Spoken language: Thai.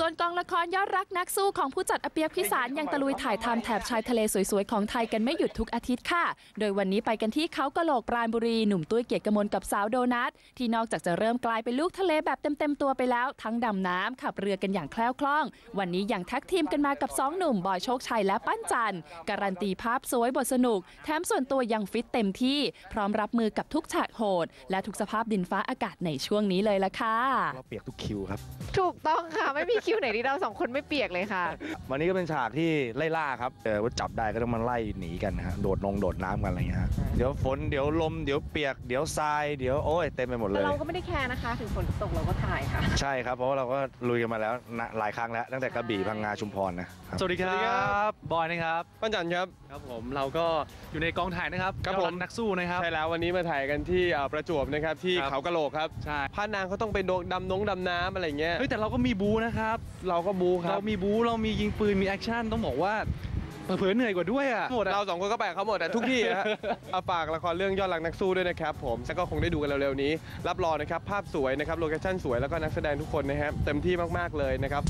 ส่วนกองละครยอดรักนักสู้ของผู้จัดอเปียกพิสารยังตะลุยถ่ายทำแถบชายทะเลสวยๆ ของไทยกันไม่หยุดทุกอาทิตย์ค่ะ โดยวันนี้ไปกันที่เขากะโหลกปราณบุรี หนุ่มตุ้ยเกียรติกมลกับสาวโดนัทที่นอกจากจะเริ่มกลายเป็นลูกทะเลแบบเต็มๆตัวไปแล้ว ทั้งดำน้ำขับเรือกันอย่างแคล่วคล่อง วันนี้ยังแท็กทีมกันมากับสองหนุ่มบอยโชคชัยและปั้นจันทร์การันตีภาพสวยบทสนุก แถมส่วนตัวยังฟิตเต็มที่ พร้อมรับมือกับทุกฉากโหด และทุกสภาพดินฟ้าอากาศในช่วงนี้เลยละค่ะเราเปียกทุกคิวครับ ถูกต้องค่ะไม่มีคิวไหนที่เราสองคนไม่เปียกเลยค่ะ วันนี้ก็เป็นฉากที่ไล่ล่าครับเออว่าจับได้ก็ต้องมาไล่หนีกันนะฮะโดดลงโดดน้ำกันอะไรเงี้ยฮะเดี๋ยวฝนเดี๋ยวลมเดี๋ยวเปียกเดี๋ยวทรายเดี๋ยวโอ้ยเต็มไปหมดเลแต่ย เราก็ไม่ได้แคร์นะคะ ถึงฝนตกเราก็ถ่ายค่ะ ใช่ครับเพราะว่าเราก็ลุยกันมาแล้วนะหลายครั้งแล้วตั้งแต่กระบี่พังงาชุมพรนะครับ สวัสดีคสวัสดีครัรับบบอยนะครับ ปั้นจันครับ ครับผม เราก็อยู่ในกองถ่ายนะครับครับยอดผมกนักสู้นะครับ ใช่แล้ววันนี้มาถ่ายกันที่เอ่อประจวบนะครับที่ครับ เขากะโหลกครับใช่พระนางเขาต้องไปโดดดำนงดำน้ำอะไรเงี้ย เฮ้ยแต่เราก็มีบูนะครับเราก็บูครัเราบมีบูเรามียิงปืนมีแอคชั่นต้องบอกว่าเผลอๆเหนื่อยกว่าด้วยอะหมดอะเราสองคนก็แปลกเขาหมดอะทุกที่ฮะเอาฝากละครเรื่องยอดรักนักสู้ด้วยนะครับผมแล้วก็คงได้ดูกันเร็วๆนี้ รับรองนะครับภาพสวยนะครับโลเคชั่นสวยแล้วก็นักแสดงทุกคนนะครับเต็มที่มากๆเลยนะครับ